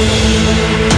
என்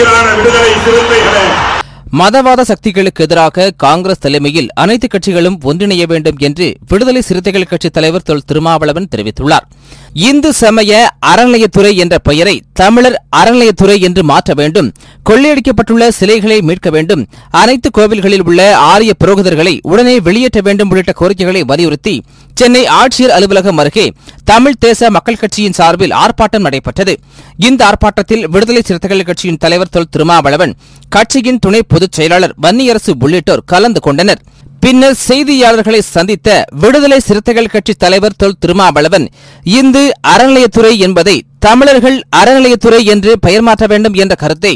உயிரான விடுதலை சிறுத்தைகளே. மதவாத சக்திகளுக்கு எதிராக காங்கிரஸ் தலைமையில் அனைத்து கட்சிகளும் ஒன்றிணைய வேண்டும் என்று விடுதலை சிறுத்தைகள் கட்சி தலைவர் தொல் திருமாவளவன் தெரிவித்துள்ளார். இந்து சமய அறநிலையத்துறை என்ற பெயரை தமிழர் அறநிலையத்துறை என்று மாற்ற வேண்டும். கொள்ளையடிக்கப்பட்டுள்ள சிலைகளை மீட்க வேண்டும். அனைத்து கோவில்களில் உள்ள ஆரிய புரோகிதர்களை உடனே வெளியேற்ற வேண்டும் உள்ளிட்ட கோரிக்கைகளை வலியுறுத்தி சென்னை ஆட்சியர் அலுவலகம் அருகே தமிழ் தேச மக்கள் கட்சியின் சார்பில் ஆர்ப்பாட்டம் நடைபெற்றது. இந்த ஆர்ப்பாட்டத்தில் விடுதலை சிறுத்தைகள் கட்சியின் தலைவர் தொல் திருமாவளவன் கட்சியின் துணை பொதுச் செயலாளர் வன்னியரசு உள்ளிட்டோர் கலந்து கொண்டனர். பின்னர் செய்தியாளர்களை சந்தித்த விடுதலை சிறுத்தைகள் கட்சி தலைவர் தொல் திருமாவளவன் இந்து அறநிலையத்துறை என்பதை தமிழர்கள் அறநிலையத்துறை என்று பெயர் மாற்ற வேண்டும் என்ற கருத்தை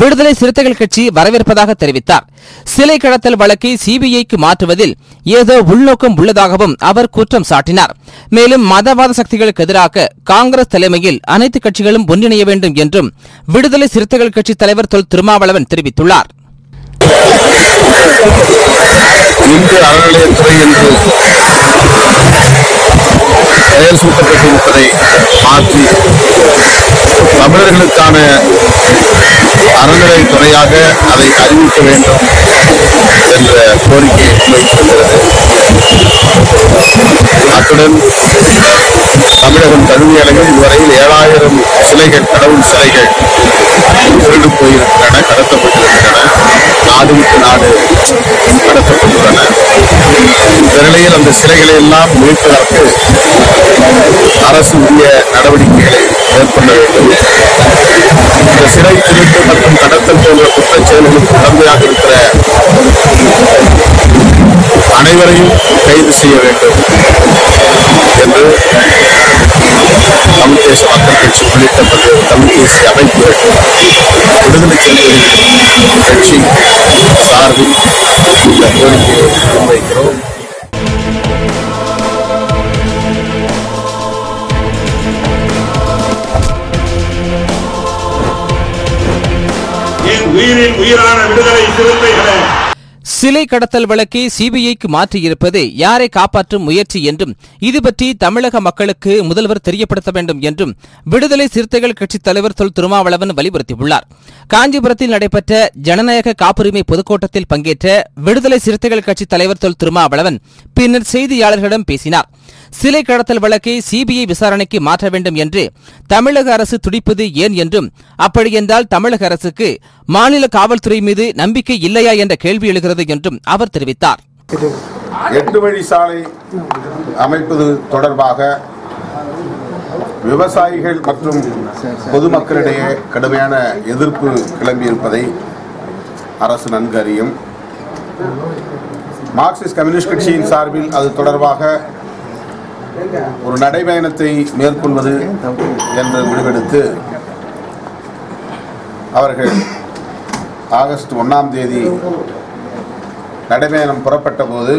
விடுதலை சிறுத்தைகள் கட்சி வரவேற்பதாக தெரிவித்தார். சிலை கடத்தல் வழக்கை சிபிஐக்கு மாற்றுவதில் ஏதோ உள்நோக்கம் உள்ளதாகவும் அவர் குற்றம் சாட்டினார். மேலும் மதவாத சக்திகளுக்கு எதிராக காங்கிரஸ் தலைமையில் அனைத்து கட்சிகளும் ஒன்றிணைய வேண்டும் என்றும் விடுதலை சிறுத்தைகள் கட்சி தலைவர் தொல் திருமாவளவன் தெரிவித்துள்ளார். இந்து அறநிலையத்துறை என்று பெயர் சூட்டப்பட்டிருப்பதை மாற்றி தமிழர்களுக்கான அறநிலையத்துறையாக அதை அறிவிக்க வேண்டும் என்ற கோரிக்கை வைத்திருக்கிறது. அத்துடன் தமிழகம் தழுவிய அளவில் இதுவரையில் ஏழாயிரம் சிலைகள் கடவுள் சிலைகள் திருடு போயிருக்கின்றன கடத்தப்பட்டு நாடு விட்டு நாடு கடத்தப்பட்டுள்ளன. இந்த நிலையில் அந்த சிலைகளை எல்லாம் மீட்பதற்கு அரசு உரிய நடவடிக்கைகளை மேற்கொள்ள வேண்டும். இந்த சிலை திருட்டு மற்றும் கடத்தல் போன்ற குற்றச்செயல்களுக்கு உடந்தையாக இருக்கிற அனைவரையும் கைது செய்ய வேண்டும் என்று தமிழ் தேச மக்கள் கட்சி உள்ளிட்ட பல்வேறு தமிழ் தேசிய அமைப்புகள் விடுதலை சிறுத்தைகள் கட்சி சார்பில் இந்த கோரிக்கையை முன்வைக்கிறோம். என் உயிரின் உயிரான விடுதலை சிறுத்தைகளை சிலை கடத்தல் வழக்கை சிபிஐக்கு மாற்றியிருப்பது யாரை காப்பாற்றும் முயற்சி என்றும் இது பற்றி தமிழக மக்களுக்கு முதல்வர் தெரியப்படுத்த வேண்டும் என்றும் விடுதலை சிறுத்தைகள் கட்சித் தலைவர் தொல் திருமாவளவன் வலியுறுத்தியுள்ளார். காஞ்சிபுரத்தில் நடைபெற்ற ஜனநாயக காப்புரிமை பொதுக்கூட்டத்தில் பங்கேற்ற விடுதலை சிறுத்தைகள் கட்சித் தலைவர் தொல் திருமாவளவன் பின்னர் செய்தியாளர்களிடம் பேசினார். சிலை கடத்தல் வழக்கை சிபிஐ விசாரணைக்கு மாற்ற வேண்டும் என்று தமிழக அரசு துடிப்பது ஏன் என்றும் அப்படியென்றால் தமிழக அரசுக்கு மாநில காவல்துறை மீது நம்பிக்கை இல்லையா என்ற கேள்வி எழுகிறது என்றும் அவர் தெரிவித்தார். எட்டு வழி சாலை அமைப்பது தொடர்பாக விவசாயிகள் மற்றும் பொதுமக்களிடையே கடுமையான எதிர்ப்பு கிளம்பியிருப்பதை அரசு நன்கு அறியும். மார்க்சிஸ்ட் கம்யூனிஸ்ட் கட்சியின் சார்பில் அது தொடர்பாக ஒரு நடைபயணத்தை மேற்கொள்வது என்று முடிவெடுத்து அவர்கள் ஆகஸ்ட் ஒன்றாம் தேதி நடைபயணம் புறப்பட்ட போது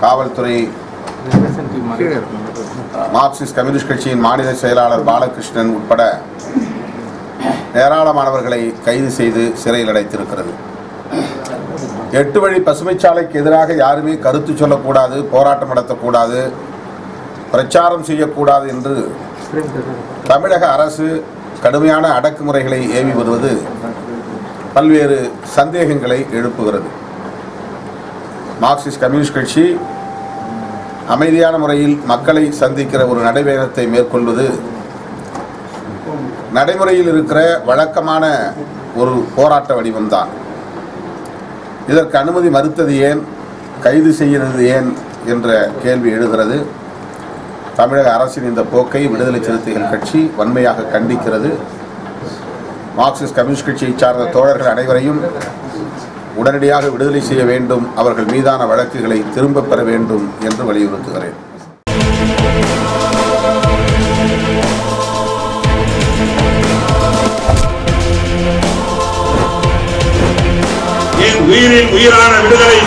காவல்துறை மார்க்சிஸ்ட் கம்யூனிஸ்ட் கட்சியின் மாநில செயலாளர் பாலகிருஷ்ணன் உட்பட ஏராளமானவர்களை கைது செய்து சிறையில் அடைத்திருக்கிறது. எட்டு வழி பசுமைச்சாலைக்கு எதிராக யாருமே கருத்து சொல்லக்கூடாது போராட்டம் நடத்தக்கூடாது பிரச்சாரம் செய்யக்கூடாது என்று தமிழக அரசு கடுமையான அடக்குமுறைகளை ஏவி வருவது பல்வேறு சந்தேகங்களை எழுப்புகிறது. மார்க்சிஸ்ட் கம்யூனிஸ்ட் கட்சி அமைதியான முறையில் மக்களை சந்திக்கிற ஒரு நடைபயணத்தை மேற்கொள்வது நடைமுறையில் இருக்கிற வழக்கமான ஒரு போராட்ட வடிவம்தான். இதற்கு அனுமதி மறுத்தது ஏன்? கைது செய்கிறது ஏன்? என்ற கேள்வி எழுகிறது. தமிழக அரசின் இந்த போக்கை விடுதலை சிறுத்தைகள் கட்சி வன்மையாக கண்டிக்கிறது. மார்க்சிஸ்ட் கம்யூனிஸ்ட் கட்சியை சார்ந்த தோழர்கள் அனைவரையும் உடனடியாக விடுதலை செய்ய வேண்டும் அவர்கள் மீதான வழக்குகளை திரும்பப் பெற வேண்டும் என்று வலியுறுத்துகிறேன். உயிரின் உயிரான விடுதலை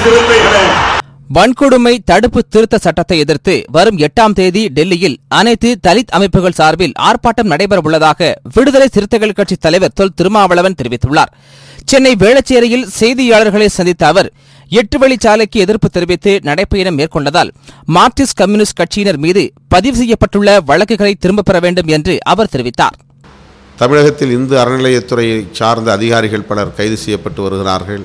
வன்கொடுமை தடுப்பு திருத்த சட்டத்தை எதிர்த்து வரும் எட்டாம் தேதி டெல்லியில் அனைத்து தலித் அமைப்புகள் சார்பில் ஆர்ப்பாட்டம் நடைபெறவுள்ளதாக விடுதலை சிறுத்தைகள் கட்சி தலைவர் தொல் திருமாவளவன் தெரிவித்துள்ளார். சென்னை வேளச்சேரியில் செய்தியாளர்களை சந்தித்த அவர் எட்டு வழிச்சாலைக்கு எதிர்ப்பு தெரிவித்து நடைப்பயணம் மேற்கொண்டதால் மார்க்சிஸ்ட் கம்யூனிஸ்ட் கட்சியினர் மீது பதிவு செய்யப்பட்டுள்ள வழக்குகளை திரும்பப் பெற வேண்டும் என்று அவர் தெரிவித்தார். தமிழகத்தில் இந்து அறநிலையத்துறையை சார்ந்த அதிகாரிகள் பலர் கைது செய்யப்பட்டு வருகிறார்கள்.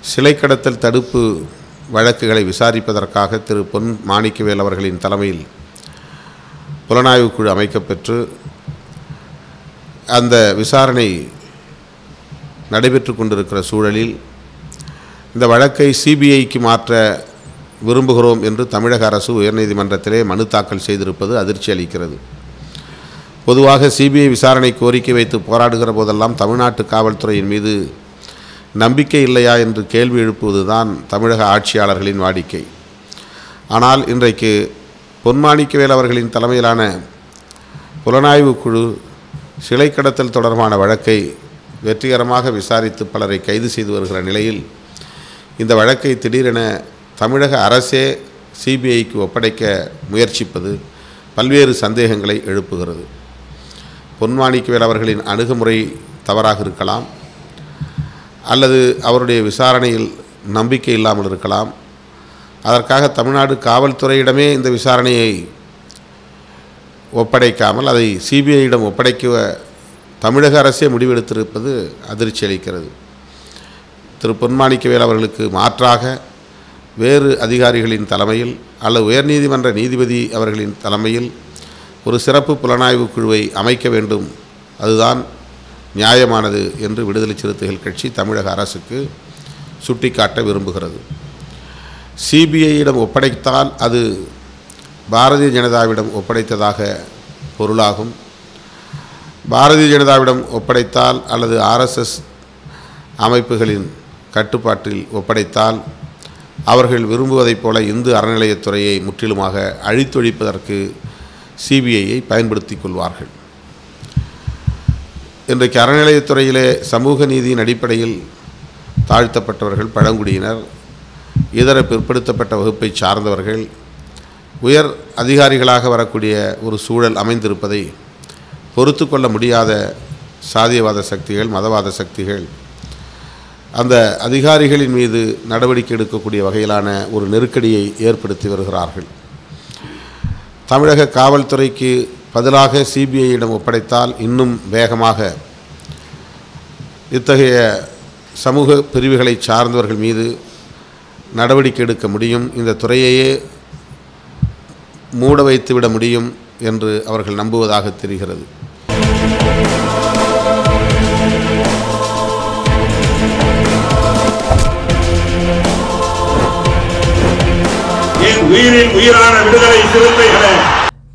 சிலை கடத்தல் தடுப்பு வழக்குகளை விசாரிப்பதற்காக திரு பொன் மாணிக்கவேல் அவர்களின் தலைமையில் புலனாய்வு குழு அமைக்கப்பெற்று அந்த விசாரணை நடைபெற்று கொண்டிருக்கிற சூழலில் இந்த வழக்கை சிபிஐக்கு மாற்ற விரும்புகிறோம் என்று தமிழக அரசு உயர்நீதிமன்றத்திலே மனு தாக்கல் செய்திருப்பது அதிர்ச்சி அளிக்கிறது. பொதுவாக சிபிஐ விசாரணை கோரிக்கை வைத்து போராடுகிற போதெல்லாம் தமிழ்நாட்டு காவல்துறையின் மீது நம்பிக்கை இல்லையா என்று கேள்வி எழுப்புவதுதான் தமிழக ஆட்சியாளர்களின் வாடிக்கை. ஆனால் இன்றைக்கு பொன்மாணிக்கவேல் அவர்களின் தலைமையிலான புலனாய்வு குழு சிலை கடத்தல் தொடர்பான வழக்கை வெற்றிகரமாக விசாரித்து பலரை கைது செய்து வருகிற நிலையில் இந்த வழக்கை திடீரென தமிழக அரசே சிபிஐக்கு ஒப்படைக்க முயற்சிப்பது பல்வேறு சந்தேகங்களை எழுப்புகிறது. பொன்மாணிக்கவேல் அவர்களின் அணுகுமுறை தவறாக இருக்கலாம். அல்லது அவருடைய விசாரணையில் நம்பிக்கை இல்லாமல் இருக்கலாம். அதற்காக தமிழ்நாடு காவல்துறையிடமே இந்த விசாரணையை ஒப்படைக்காமல் அதை சிபிஐயிடம் ஒப்படைக்க தமிழக அரசே முடிவெடுத்திருப்பது அதிர்ச்சி அளிக்கிறது. திரு. பொன்மாணிக்கவேல் அவர்களுக்கு மாற்றாக வேறு அதிகாரிகளின் தலைமையில் அல்லது உயர்நீதிமன்ற நீதிபதி அவர்களின் தலைமையில் ஒரு சிறப்பு புலனாய்வு குழுவை அமைக்க வேண்டும். அதுதான் நியாயமானது என்று விடுதலை சிறுத்தைகள் கட்சி தமிழக அரசுக்கு சுட்டிக்காட்ட விரும்புகிறது. சிபிஐயிடம் ஒப்படைத்தால் அது பாரதிய ஜனதாவிடம் ஒப்படைத்ததாக பொருளாகும். பாரதிய ஜனதாவிடம் ஒப்படைத்தால் அல்லது ஆர்எஸ்எஸ் அமைப்புகளின் கட்டுப்பாட்டில் ஒப்படைத்தால் அவர்கள் விரும்புவதைப் போல இந்து அறநிலையத்துறையை முற்றிலுமாக அழித்தொழிப்பதற்கு சிபிஐயை பயன்படுத்திக் கொள்வார்கள். இன்றைக்கு அறநிலையத்துறையிலே சமூக நீதியின் அடிப்படையில் தாழ்த்தப்பட்டவர்கள் பழங்குடியினர் இதர பிற்படுத்தப்பட்ட வகுப்பை சார்ந்தவர்கள் உயர் அதிகாரிகளாக வரக்கூடிய ஒரு சூழல் அமைந்திருப்பதை பொறுத்து கொள்ள முடியாத சாதியவாத சக்திகள் மதவாத சக்திகள் அந்த அதிகாரிகளின் மீது நடவடிக்கை எடுக்கக்கூடிய வகையிலான ஒரு நெருக்கடியை ஏற்படுத்தி வருகிறார்கள். தமிழக காவல்துறைக்கு பதிலாக சிபிஐயிடம் ஒப்படைத்தால் இன்னும் வேகமாக இத்தகைய சமூக பிரிவுகளை சார்ந்தவர்கள் மீது நடவடிக்கை எடுக்க முடியும். இந்த துறையையே மூட வைத்துவிட முடியும் என்று அவர்கள் நம்புவதாக தெரிகிறது. உயிரில் உயிரான விடுதலை சிறுத்தைகளை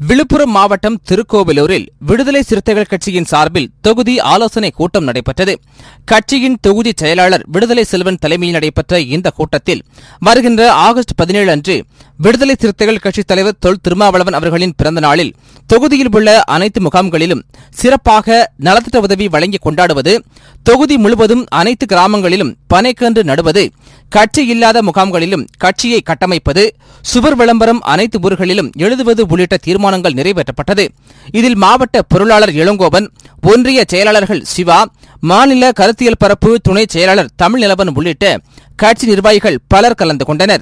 விழுப்புரம் மாவட்டம் திருக்கோவிலூரில் விடுதலை சிறுத்தைகள் கட்சியின் சார்பில் தொகுதி ஆலோசனை கூட்டம் நடைபெற்றது. கட்சியின் தொகுதி செயலாளர் விடுதலை செல்வன் தலைமையில் நடைபெற்ற இந்த கூட்டத்தில் வருகின்ற ஆகஸ்ட் பதினேழு அன்று விடுதலை சிறுத்தைகள் கட்சித் தலைவர் தொல் திருமாவளவன் அவர்களின் பிறந்த நாளில் தொகுதியில் உள்ள அனைத்து முகாம்களிலும் சிறப்பாக நலத்திட்ட உதவி வழங்கி கொண்டாடுவது தொகுதி முழுவதும் அனைத்து கிராமங்களிலும் பனைக்கன்று நடுவது கட்சி இல்லாத முகாம்களிலும் கட்சியை கட்டமைப்பது சுவர் விளம்பரம் அனைத்து ஊர்களிலும் எழுதுவது உள்ளிட்ட தீர்மானங்கள் நிறைவேற்றப்பட்டது. இதில் மாவட்ட பொருளாளர் இளங்கோவன் ஒன்றிய செயலாளர்கள் சிவா மாநில கருத்தியல் பரப்பு துணை செயலாளர் தமிழ் நிலவன் உள்ளிட்ட கட்சி நிர்வாகிகள் பலர் கலந்து கொண்டனர்.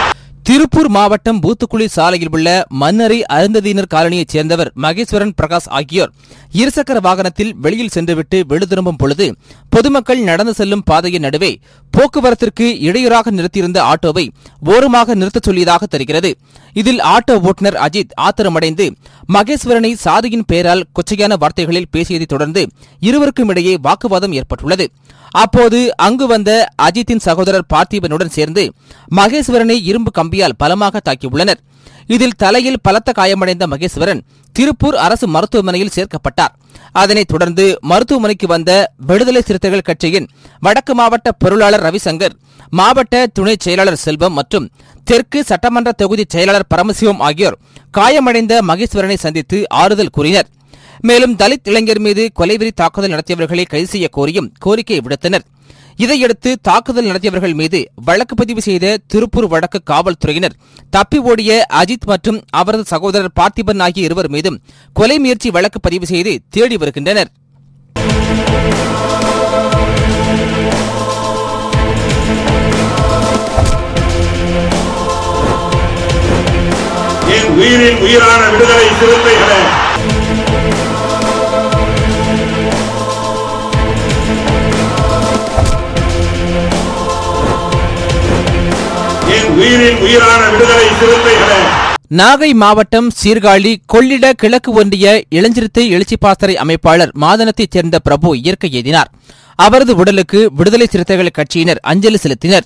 திருப்பூர் மாவட்டம் பூத்துக்குளி சாலையில் உள்ள மன்னரை அருந்ததியினர் காலனியைச் சேர்ந்தவர் மகேஸ்வரன் பிரகாஷ் ஆகியோர் இருசக்கர வாகனத்தில் வெளியில் சென்றுவிட்டு வீடு திரும்பும் பொழுது பொதுமக்கள் நடந்து செல்லும் பாதையின் நடுவே போக்குவரத்திற்கு இடையூறாக நிறுத்தியிருந்த ஆட்டோவை ஓரமாக நிறுத்தச் சொல்லியதாக தெரிகிறது. இதில் ஆட்டோ ஓட்டுநர் அஜித் ஆத்திரமடைந்து மகேஸ்வரனை சாதியின் பெயரால் கொச்சையான வார்த்தைகளில் பேசியதைத் தொடர்ந்து இருவருக்கும் இடையே வாக்குவாதம் ஏற்பட்டுள்ளது. அப்போது அங்கு வந்த அஜித்தின் சகோதரர் பார்த்திபனுடன் சேர்ந்து மகேஸ்வரனை இரும்பு கம்பியால் பலமாக தாக்கியுள்ளனர். இதில் தலையில் பலத்த காயமடைந்த மகேஸ்வரன் திருப்பூர் அரசு மருத்துவமனையில் சேர்க்கப்பட்டார். அதனைத் தொடர்ந்து மருத்துவமனைக்கு வந்த விடுதலை சிறுத்தைகள் கட்சியின் வடக்கு மாவட்ட பொருளாளர் ரவிசங்கர் மாவட்ட துணை செயலாளர் செல்வம் மற்றும் தெற்கு சட்டமன்ற தொகுதி செயலாளர் பரமசிவம் ஆகியோர் காயமடைந்த மகேஸ்வரனை சந்தித்து ஆறுதல் கூறினர். மேலும் தலித் இளைஞர் மீது கொலைவெறி தாக்குதல் நடத்தியவர்களை கைது செய்ய கோரியும் கோரிக்கை விடுத்தனர். இதையடுத்து தாக்குதல் நடத்தியவர்கள் மீது வழக்கு பதிவு செய்த திருப்பூர் வடக்கு காவல்துறையினர் தப்பி ஓடிய அஜித் மற்றும் அவரது சகோதரர் பார்த்திபன் ஆகிய இருவர் மீதும் கொலை முயற்சி வழக்கு பதிவு செய்து தேடி வருகின்றனர். உயிரின் உயிரான விடுதலை சிறுத்தைகளை உயிரின் உயிரான விடுதலை சிறுத்தைகளே. நாகை மாவட்டம் சீர்காழி கொள்ளிட கிழக்கு ஒன்றிய இளஞ்சிறுத்தை எழுச்சி பாசறை அமைப்பாளர் மாதனத்தைச் சேர்ந்த பிரபு இயற்கை எய்தினார். அவரது உடலுக்கு விடுதலை சிறுத்தைகள் கட்சியினர் அஞ்சலி செலுத்தினர்.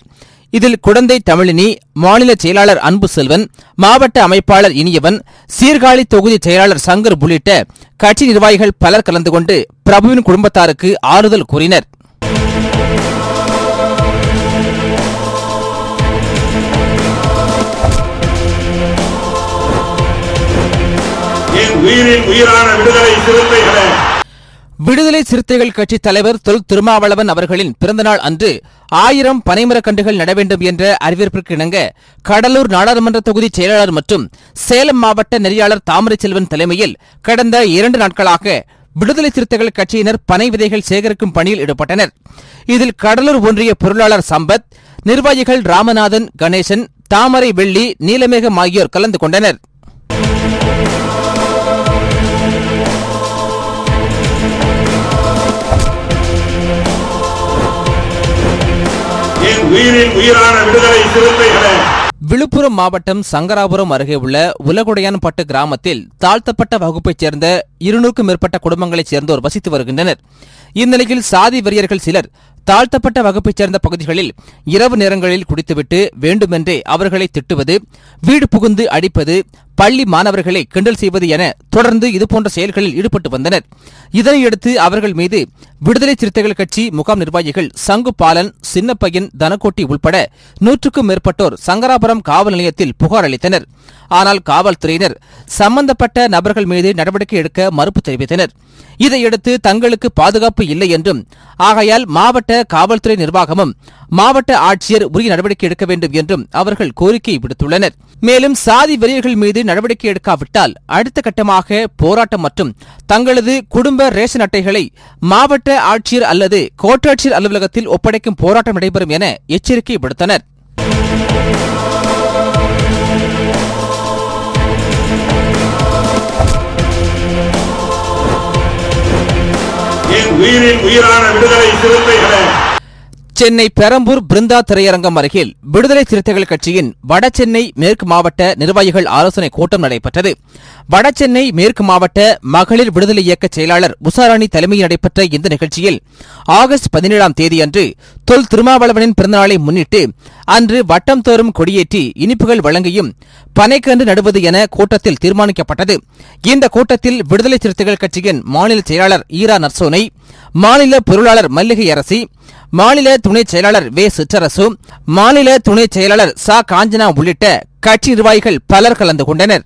இதில் குடந்தை தமிழினி மாநில செயலாளர் அன்பு செல்வன் மாவட்ட அமைப்பாளர் இனியவன் சீர்காழி தொகுதி செயலாளர் சங்கர் உள்ளிட்ட கட்சி நிர்வாகிகள் பலர் கலந்து கொண்டு பிரபுவின் குடும்பத்தாருக்கு ஆறுதல் கூறினர். உயிரின் உயிரான விடுதலை விடுதலை சிறுத்தைகள் கட்சி தலைவர் தொல் திருமாவளவன் அவர்களின் பிறந்தநாள் அன்று ஆயிரம் பனைமரக்கண்டுகள் நட வேண்டும் என்ற அறிவிப்பிற்கு இணங்க கடலூர் நாடாளுமன்ற தொகுதி செயலாளர் மற்றும் சேலம் மாவட்ட நெறியாளர் தாமரை செல்வன் தலைமையில் கடந்த இரண்டு நாட்களாக விடுதலை சிறுத்தைகள் கட்சியினர் பனை விதைகள் சேகரிக்கும் பணியில் ஈடுபட்டனர். இதில் கடலூர் ஒன்றிய பொருளாளர் சம்பத் நிர்வாகிகள் ராமநாதன் கணேசன் தாமரை வெள்ளி நீலமேகம் ஆகியோர் கலந்து கொண்டனர். உயிரின் உயிரான விடுதலை சிறுத்தைகளே. விழுப்புரம் மாவட்டம் சங்கராபுரம் அருகே உள்ள உலகுடையான்பட்டு கிராமத்தில் தாழ்த்தப்பட்ட வகுப்பைச் சேர்ந்த இருநூறுக்கும் மேற்பட்ட குடும்பங்களைச் சேர்ந்தோர் வசித்து வருகின்றனர். இந்நிலையில் சாதி வெறியர்கள் சிலர் தாழ்த்தப்பட்ட வகுப்பைச் சேர்ந்த பகுதிகளில் இரவு நேரங்களில் குடித்துவிட்டு வேண்டுமென்றே அவர்களை திட்டுவது வீடு புகுந்து அடிப்பது பள்ளி மாணவர்களை கிண்டல் செய்வது என தொடர்ந்து இதுபோன்ற செயல்களில் ஈடுபட்டு வந்தனர். இதனையடுத்து அவர்கள் மீது விடுதலை சிறுத்தைகள் கட்சி முகாம் நிர்வாகிகள் சங்கு பாலன் சின்னப்பையன் தனக்கோட்டி உள்பட நூற்றுக்கும் மேற்பட்டோர் சங்கராபுரம் காவல் நிலையத்தில் புகார் அளித்தனர். ஆனால் காவல்துறையினர் சம்பந்தப்பட்ட நபர்கள் மீது நடவடிக்கை எடுக்க மறுப்பு தெரிவித்தனர். இதையடுத்து தங்களுக்கு பாதுகாப்பு இல்லை என்றும் ஆகையால் மாவட்ட காவல்துறை நிர்வாகமும் மாவட்ட ஆட்சியர் உரிய நடவடிக்கை எடுக்க வேண்டும் என்றும் அவர்கள் கோரிக்கை விடுத்துள்ளனர். மேலும் சாதி வெறியர்கள் மீது நடவடிக்கை எடுக்காவிட்டால் அடுத்த கட்டமாக போராட்டம் மற்றும் தங்களது குடும்ப ரேஷன் அட்டைகளை மாவட்ட ஆட்சியர் அல்லது கோட்டாட்சியர் அலுவலகத்தில் ஒப்படைக்கும் போராட்டம் நடைபெறும் என எச்சரிக்கை விடுத்தனர். என் உயிரின் உயிரான விடுதலை சிறுத்தைகளை சென்னை பெரம்பூர் பிருந்தா திரையரங்கம் அருகில் விடுதலை சிறுத்தைகள் கட்சியின் வடசென்னை மேற்கு மாவட்ட நிர்வாகிகள் ஆலோசனை கூட்டம் நடைபெற்றது. வடசென்னை மேற்கு மாவட்ட மகளிர் விடுதலை இயக்க செயலாளர் உஷாராணி தலைமையில் நடைபெற்ற இந்த நிகழ்ச்சியில் ஆகஸ்ட் பதினேழாம் தேதியன்று தொல் திருமாவளவனின் பிறந்தநாளை முன்னிட்டு அன்று வட்டம் தோறும் கொடியேற்றி இனிப்புகள் வழங்கியும் பனைக்கன்று நடுவது என கூட்டத்தில் தீர்மானிக்கப்பட்டது. இந்த கூட்டத்தில் விடுதலை சிறுத்தைகள் கட்சியின் மாநில செயலாளர் ஈரா நர்சோனை மாநில பொருளாளர் மல்லிகை அரசி மாநில துணை செயலாளர் வே. சிற்றரசு மாநில துணை செயலாளர் சா. காஞ்சனா உள்ளிட்ட கட்சி நிர்வாகிகள் பலர் கலந்து கொண்டனர்.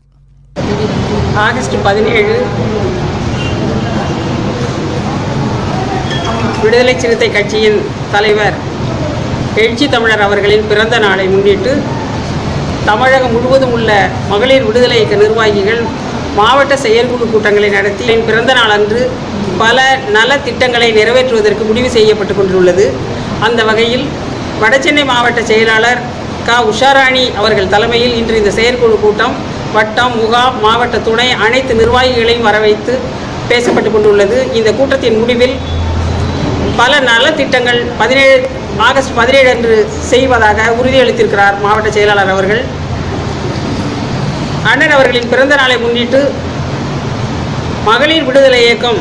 ஆகஸ்ட் பதினேழு விடுதலை சிறுத்தை கட்சியின் தலைவர் எழுச்சி தமிழர் அவர்களின் பிறந்த நாளை முன்னிட்டு தமிழகம் முழுவதும் உள்ள மகளிர் விடுதலை இயக்க நிர்வாகிகள் மாவட்ட செயற்குழு கூட்டங்களை நடத்தி என் பிறந்த நாள் அன்று பல நல திட்டங்களை நிறைவேற்றுவதற்கு முடிவு செய்யப்பட்டு கொண்டுள்ளது. அந்த வகையில் வடசென்னை மாவட்ட செயலாளர் க. உஷாராணி அவர்கள் தலைமையில் இன்று இந்த செயற்குழு கூட்டம் வட்டம் முகாம் மாவட்ட துணை அனைத்து நிர்வாகிகளையும் வரவைத்து பேசப்பட்டு கொண்டுள்ளது. இந்த கூட்டத்தின் முடிவில் பல நலத்திட்டங்கள் பதினேழு ஆகஸ்ட் பதினேழு அன்று செய்வதாக உறுதியளித்திருக்கிறார் மாவட்ட செயலாளர் அவர்கள். அண்ணன் அவர்களின் பிறந்த நாளை முன்னிட்டு மகளிர் விடுதலை இயக்கம்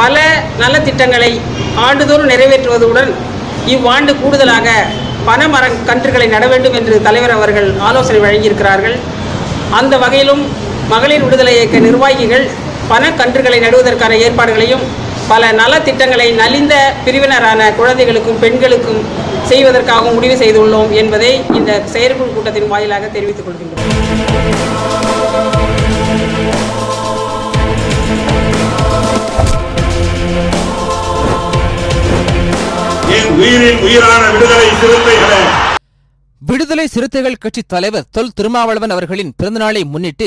பல நலத்திட்டங்களை ஆண்டுதோறும் நிறைவேற்றுவதுடன் இவ்வாண்டு கூடுதலாக பணமர கன்றுகளை நட வேண்டும் என்று தலைவர் அவர்கள் ஆலோசனை வழங்கியிருக்கிறார்கள். அந்த வகையிலும் மகளிர் விடுதலை இயக்க நிர்வாகிகள் பணக்கன்றுகளை நடுவதற்கான ஏற்பாடுகளையும் பல நலத்திட்டங்களை நலிந்த பிரிவினரான குழந்தைகளுக்கும் பெண்களுக்கும் செய்வதற்காகவும் முடிவு செய்துள்ளோம் என்பதை இந்த செயற்குழு கூட்டத்தின் வாயிலாக தெரிவித்துக் கொள்கின்றோம். உயிரின் உயிரான விடுதலை சிறுத்தைகளே. விடுதலை சிறுத்தைகள் கட்சி தலைவர் தொல் திருமாவளவன் அவர்களின் பிறந்தநாளை முன்னிட்டு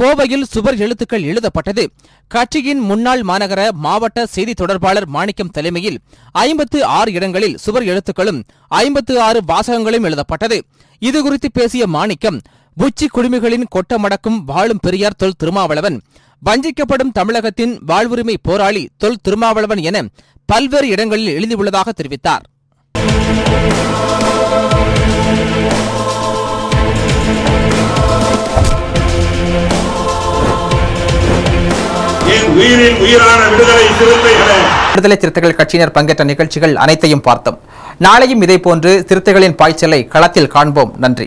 கோவையில் சுவர் எழுத்துக்கள் எழுதப்பட்டது. கட்சியின் முன்னாள் மாநகர மாவட்ட செய்தி தொடர்பாளர் மாணிக்கம் தலைமையில் ஐம்பத்து ஆறு இடங்களில் சுவர் எழுத்துக்களும் ஐம்பத்து ஆறு வாசகங்களும் எழுதப்பட்டது. இதுகுறித்து பேசிய மாணிக்கம் உச்சி குடுமிகளின் கொட்டமடக்கும் வாழும் பெரியார் தொல் திருமாவளவன் வஞ்சிக்கப்படும் தமிழகத்தின் வாழ்வுரிமை போராளி தொல் திருமாவளவன் என பல்வேறு இடங்களில் எழுதியுள்ளதாக தெரிவித்தார். விடுதலை சிறுத்தைகள் கட்சியினர் பங்கேற்ற நிகழ்ச்சிகள் அனைத்தையும் பார்த்தோம். நாளையும் இதேபோன்று சிறுத்தைகளின் பாய்ச்சலை களத்தில் காண்போம். நன்றி.